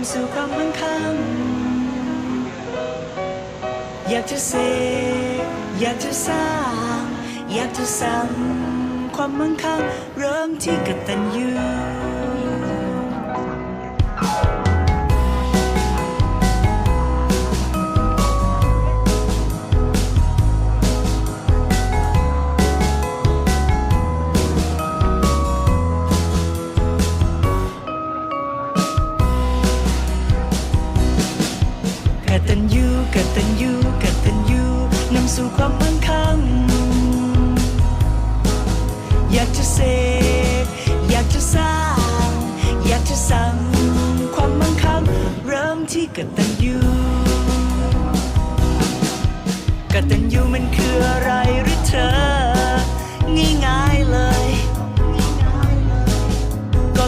ำสู่ความมั่งคั่งอยากจะเสกอยากจะสร้าง อยากจะสร้างความมั่งคั่งเริ่มที่กตัญญู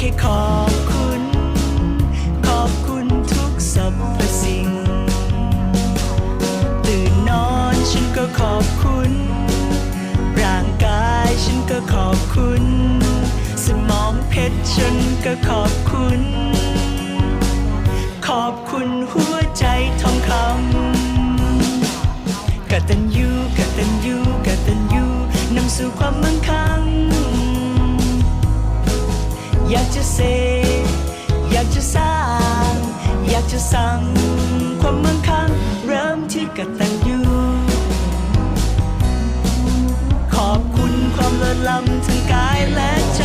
แค่ขอบคุณ ขอบคุณทุกสรรพสิ่ง ตื่นนอนฉันก็ขอบคุณ ร่างกายฉันก็ขอบคุณ สมองเพชรฉันก็ขอบคุณ ขอบคุณหัวใจทองคำกตัญญูกตัญญูกตัญญูนำสู่ความมั่งคั่ง จะเสกอยากจะสร้าง อยากจะสั่งความมั่งคั่งเริ่มที่กตัญญูขอบคุณความเลิศล้ำทั้งกายและใจ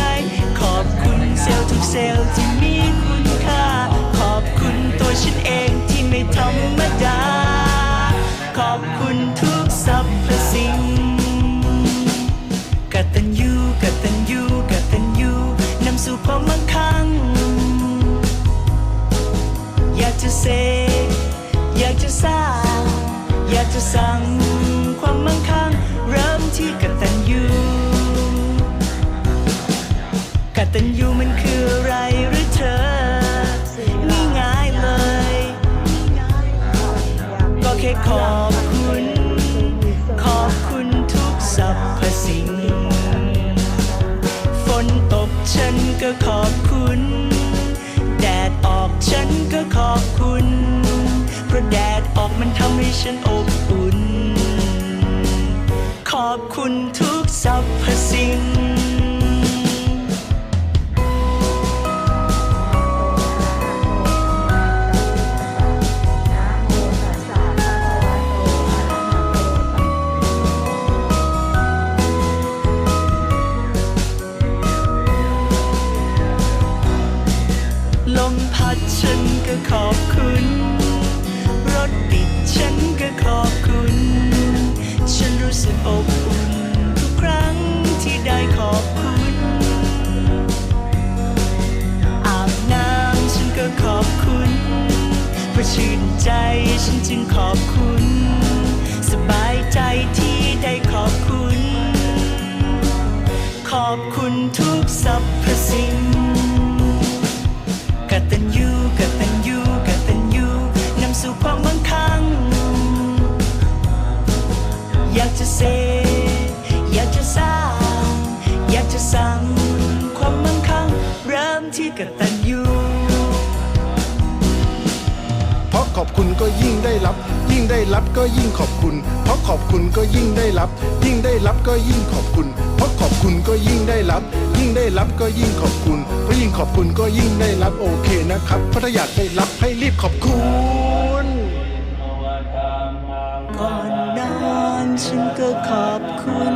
ขอบคุณเซลล์ทุกเซลล์ที่มี จะสั่งความมั่งคั่งเริ่มที่กตัญญูกตัญญูมันคืออะไรหรือเธอง่ายเลย ก็แค่ขอบคุณ ขอบคุณทุกสรรพสิ่ง ฝนตกฉันก็ขอบคุณ แดดออกฉันก็ขอบคุณ อบคุณทุกสรรพสิ่ง ก็ยิ่งขอบคุณ เพราะขอบคุณก็ยิ่งได้รับ ยิ่งได้รับก็ยิ่งขอบคุณ เพราะขอบคุณก็ยิ่งได้รับ ยิ่งได้รับก็ยิ่งขอบคุณ เพราะยิ่งขอบคุณก็ยิ่งได้รับโอเคนะครับเพราะถ้าอยากได้รับให้รีบขอบคุณ ก่อนนอนฉันก็ขอบคุณ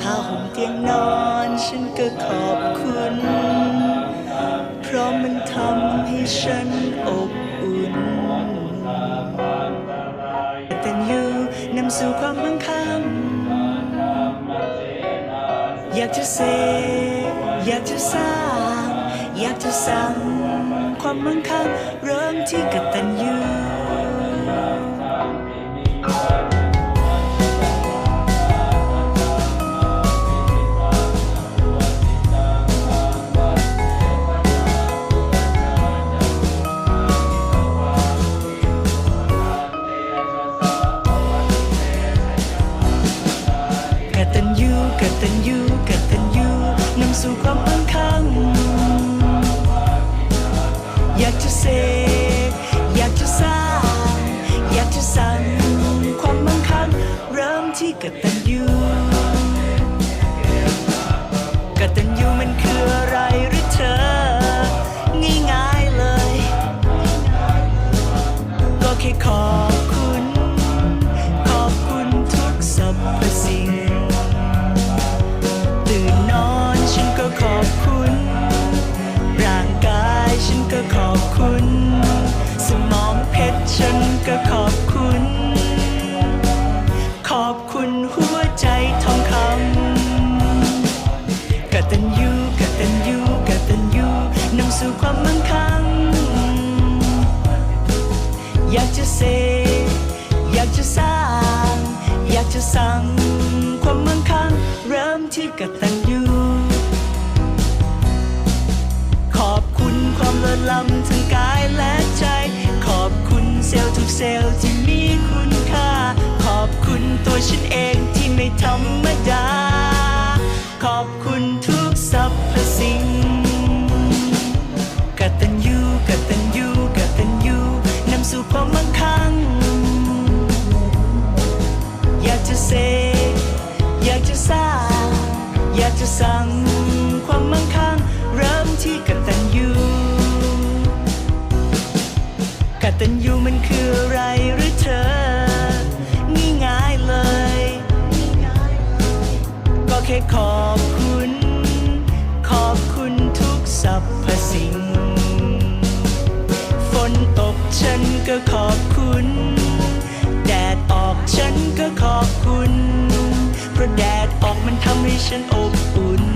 ผ้าห่มเตียงนอนฉันก็ขอบคุณ เพราะมันทำให้ฉันอบำสู่ความมั่งคั่งอยากจะเสกอยากจะสร้าง อยากจะสร้างความมั่งคั่งเริ่มที่กตัญญู ตันยูกตัญญูนำสู่ความมั่งคั่งอยากจะเซ ตัญญูกตัญญูกตัญญูนำสู่ความมั่งคั่ง อยากจะเสกอยากจะสร้าง อยากจะสั่งความมั่งคั่ง เริ่มที่กตัญญูขอบคุณความเลิศล้ำทั้งกายและใจ ขอบคุณเซลล์ทุกเซลล์ที่มีคุณค่า ขอบคุณตัวฉันเองที่ไม่ธรรมดา ขอบคุณ อยากจะสั่งความมั่งคั่งเริ่มที่กตัญญูกตัญญูมันคืออะไรหรือเธอง่ายเลย ก็แค่ขอบคุณ ขอบคุณทุกสรรพสิ่ง ฝนตกฉันก็ขอบคุณ แดดออกฉันก็ขอบคุณเพราะแดดออก มันทำให้ฉันอบอุ่น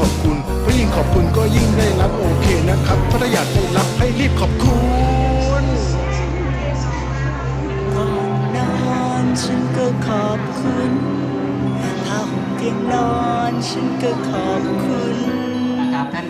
ขอบคุณ เพราะยิ่งขอบคุณก็ยิ่งได้รับโอเคนะครับเพราะถ้าอยากได้รับให้รีบขอบคุณก่อนนอนฉันก็ขอบคุณผ้าห่มเตียงนอนฉันก็ขอบคุณนะครับท่าน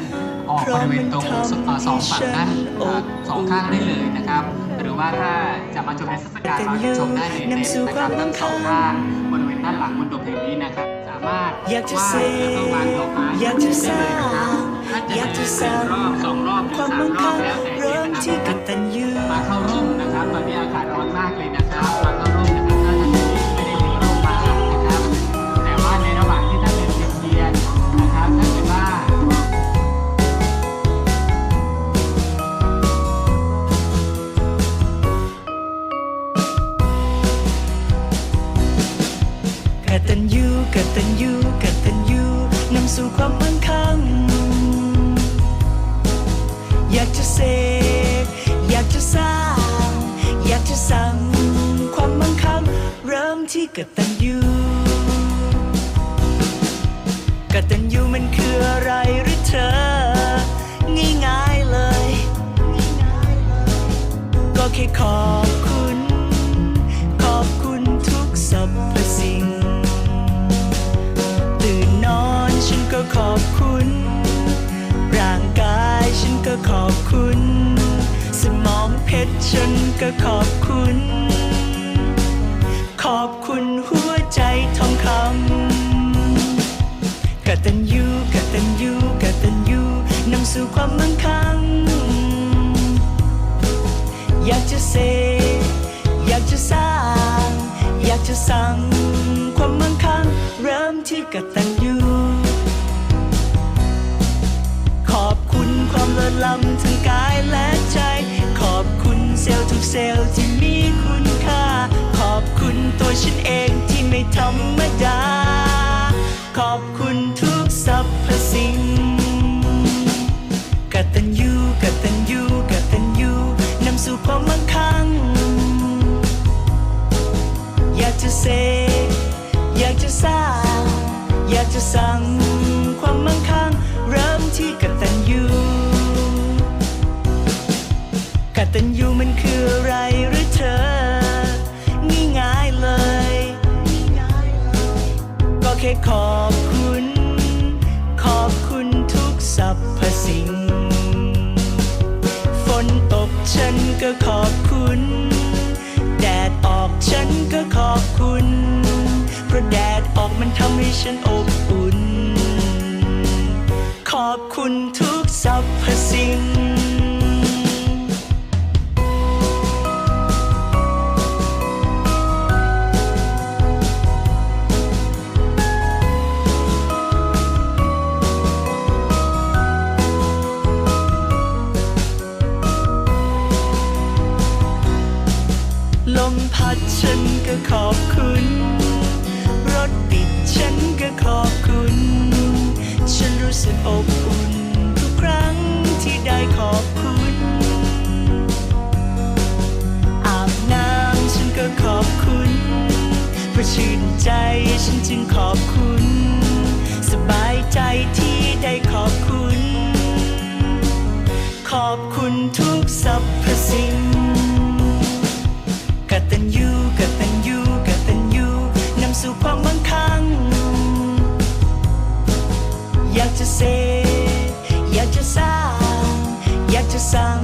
ออกบริเวณตรงสเอ่อสองฝั่งด้านเอ่อสองข้างได้เลยนะครับ หรือว่าถ้าจะมาชมในเทรรศกาลเราจะชมได้ในเต็นท์นะครับทั้งสองข้างบริเวณด้านหลังบนโดมแห่งนี้นะครับสามารถอยากจะเสดแล้วก็วางดอกไม้อยากจะสร้างได้เลยนะครับอยากจะสร้างรอบสองรอบความมั่งคั่งเริ่มที่กนะครับตัญญูมาเข้าร่มนะครับตอนนี้อากาศร้อนมากเลยนะครับมาเข้าร่มนะครับถ้าท่านไม่ได้มีร่มมานะครับ แต่ว่าในระหว่างที่ท่านเดินเทียนนะครับถ้าเกิดว่ากตัญญู กตัญญูกตัญญูนำสู่ความมั่งคั่งอยากจะเสกอยากจะสร้าง อยากจะสั่งความมั่งคั่งเริ่มที่กตัญญูกตัญญูมันคืออะไรหรือเธอ ง่ายๆเลย ก็แค่ขอ คุณ สมองเพชรฉันก็ขอบคุณ ขอบคุณหัวใจทองคำกตัญญูกตัญญูกตัญญูนำสู่ความมั่งคั่งอยากจะเสกอยากจะสร้าง อยากจะสั่งความมั่งคั่งเริ่มที่กตัญญู ความเลิศล้ำทั้งกายและใจ ขอบคุณเซลล์ทุกเซลล์ที่มีคุณค่า ขอบคุณตัวฉันเองที่ไม่ธรรมดา ขอบคุณทุกสรรพสิ่งกตัญญูกตัญญูกตัญญูนำสู่ความมั่งคั่ง อยากจะเสกอยากจะสร้าง อยากจะสั่งความมั่งคั่ง ขอบคุณ ขอบคุณทุกสรรพสิ่ง ฝนตกฉันก็ขอบคุณ แดดออกฉันก็ขอบคุณ เพราะแดดออกมันทำให้ฉันอบอุ่น ขอบคุณทุก สึกอบอุ่นทุกครั้งที่ได้ขอบคุณ อาบน้ำฉันก็ขอบคุณเพราะชื่นใจฉันจึงขอบคุณ สบายใจที่ได้ขอบคุณ ขอบคุณทุกสรรพสิ่ง อยากจะสั่ง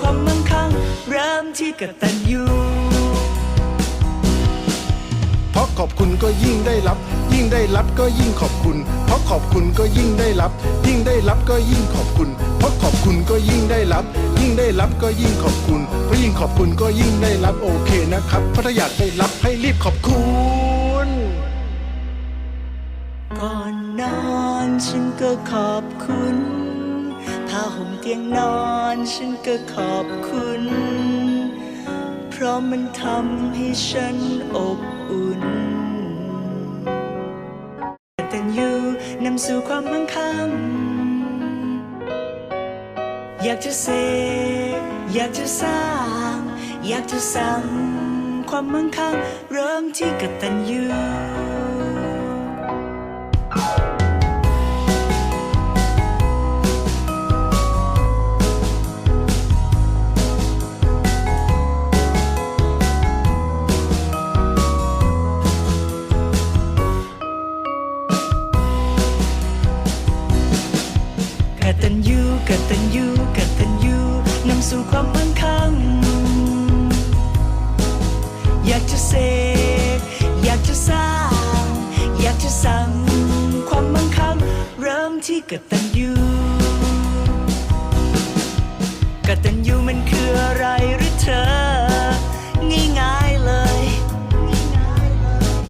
ความมั่งคั่งเริ่มที่กตัญญูเพราะขอบคุณก็ยิ่งได้รับ ยิ่งได้รับก็ยิ่งขอบคุณ เพราะขอบคุณก็ยิ่งได้รับ ยิ่งได้รับก็ยิ่งขอบคุณ เพราะขอบคุณก็ยิ่งได้รับ ยิ่งได้รับก็ยิ่งขอบคุณเพราะยิ่งขอบคุณก็ยิ่งได้รับโอเคนะครับเพราะถ้าอยากได้รับให้รีบขอบคุณก่อนนอนฉันก็ขอบคุณ ผ้าห่มเตียงนอนฉันก็ขอบคุณ เพราะมันทำให้ฉันอบอุ่นกตัญญูนำสู่ความมั่งคั่งอยากจะเสกอยากจะสร้าง อยากจะสั่งความมั่งคั่งเริ่มที่กตัญญู ตันยูกตันยูกตันยูนำสู่ความมั่งคั่ง อยากจะเสกอยากจะสร้าง อยากจะสั่งความมั่งคั่ง เริ่มที่กตันยูกตันยูมันคืออะไรหรือเธอ